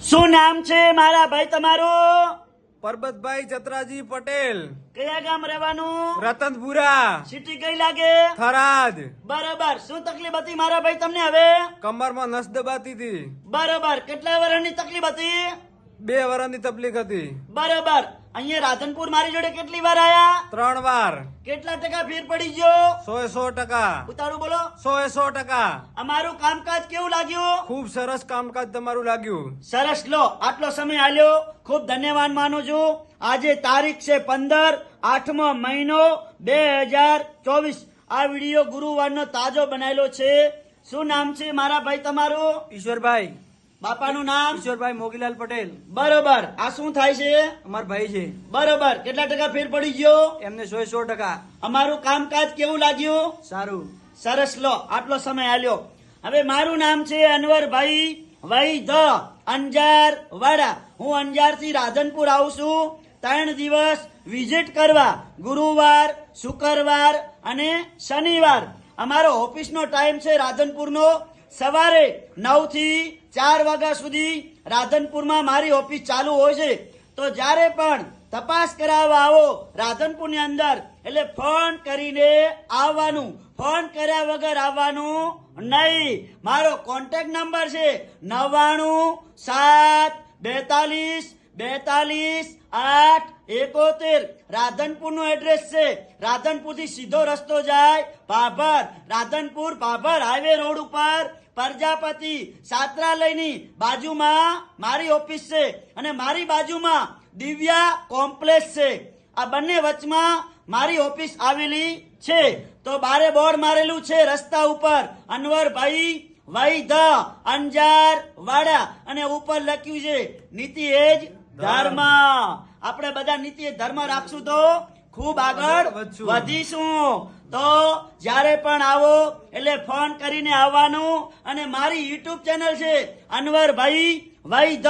શું નામ છે મારા ભાઈ તમારું? પરબતભાઈ જતરાજી પટેલ. કયા ગામ રહેવાનું? રતનપુરા. સિટી કઈ લાગે? થરાદ. બરોબર. શું તકલીફ હતી મારા ભાઈ તમને હવે? કમરમાં નસ દબાતી હતી. બરોબર. કેટલા વર્ષની તકલીફ હતી? બે વર્ષની તકલીફ હતી. બરોબર. અહીંયા રાધનપુર મારી જોડે કેટલી વાર આયા? ત્રણ વાર. કેટલા ટકા ફેર પડી ગયો? સો એ સો ટકા. ઉતારું બોલો. સો એ સો ટકા. અમારું કામકાજ કેવું લાગ્યું? ખૂબ સરસ કામકાજ તમારું લાગ્યું. સરસ લો આટલો સમય આલ્યો. ખૂબ ધન્યવાદ માનું છું. આજે તારીખ છે પંદર આઠમો મહિનો બે હજાર ચોવીસ. આ વીડિયો ગુરુવારનો તાજો બનાવેલો છે. શું નામ છે મારા ભાઈ તમારું? ઈશ્વરભાઈ. બાપાનું નામ? કિશોરભાઈ મોગીલાલ પટેલ. બરોબર. આ શું થાય છે? અમાર ભાઈ છે. બરોબર. કેટલા ટકા ફેર પડી ગયો? એમને સો સો ટકા. અમારું કામકાજ કેવું લાગ્યું? સારું. સરસ. લો આટલો સમય આલ્યો. હવે મારું નામ છે અનવરભાઈ વૈ ધ અંજાર વાડા હું અંજારથી રાધનપુર આવું છું. ત્રણ દિવસ વિઝિટ કરવા ગુરુવાર શુક્રવાર અને શનિવાર. અમારો ઓફિસનો ટાઈમ છે રાધનપુરનો. સવારે નવથી ચાર વાગ્યા સુધી રાધનપુરમાં મારી ઓફિસ ચાલુ હોય છે. તો જ્યારે પણ તપાસ કરાવવા આવો રાધનપુરની અંદર, એટલે ફોન કરીને આવવાનું, ફોન કર્યા વગર આવવાનું નહીં. મારો કોન્ટેક્ટ નંબર છે નવ્વાણું સાત બેતાલીસ બેતાલીસ આઠ એકોતેર. રાધનપુરનું એડ્રેસ છે. રાધનપુરથી સીધો રસ્તો જાય ભાભર. રાધનપુર ભાભર હાઈવે રોડ ઉપર. પ્રજાપતિ છાત્રાલયની બાજુમાં મારી ઓફિસ છે અને મારી બાજુમાં દિવ્યા કોમ્પ્લેક્સ છે. આ બંને વચમાં મારી ઓફિસ આવેલી છે. તો બારે બોર્ડ મારેલું છે રસ્તા ઉપર. અનવરભાઈ વૈધ અંજાર વાડા અને ઉપર લખ્યું છે. નીતિ એજ ધર્મ. આપણે બધા નીતિ ધર્મ રાખશું તો ખૂબ આગળ વધશું. તો જ્યારે પણ આવો એટલે ફોન કરીને આવવાનું. અને મારી યુટ્યુબ ચેનલ છે અનવરભાઈ ધ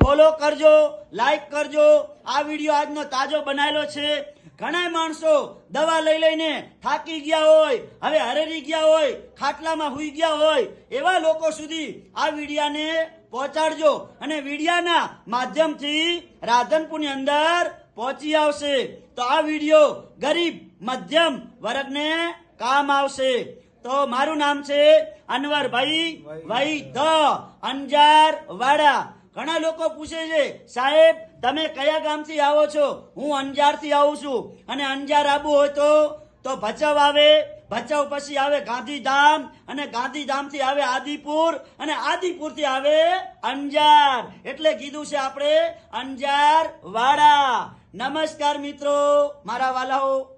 ફોલો કરજો લાઈક કરજો. આ વીડિયો આજનો તાજો બનાવેલો છે. ઘણા માણસો દવા લઈ લઈને થાકી ગયા હોય હવે હરેરી ગયા હોય ખાટલામાં હુઈ ગયા હોય એવા લોકો સુધી આ વિડિયાને પહોંચાડજો અને વિડિયાના માધ્યમથી રાધનપુરની અંદર પહોંચી આવશે. તો આ વીડિયો ગરીબ મધ્યમ વર્ગને કામ આવશે. તો મારું નામ છે અનવરભાઈ ભાઈ ધ અંજાર વાડા ઘણા લોકો પૂછે છે સાહેબ તમે કયા ગામથી આવો છો? હું અંજારથી આવું છું. અને અંજાર આવવું હોય તો તો ભચાઉ આવે, ભચાઉ પછી આવે ગાંધીધામ, અને ગાંધીધામથી આવે આદિપુર, અને આદિપુરથી આવે અંજાર. એટલે કીધું છે આપણે અંજાર વાડા નમસ્કાર મિત્રો, મારા વાલાઓ.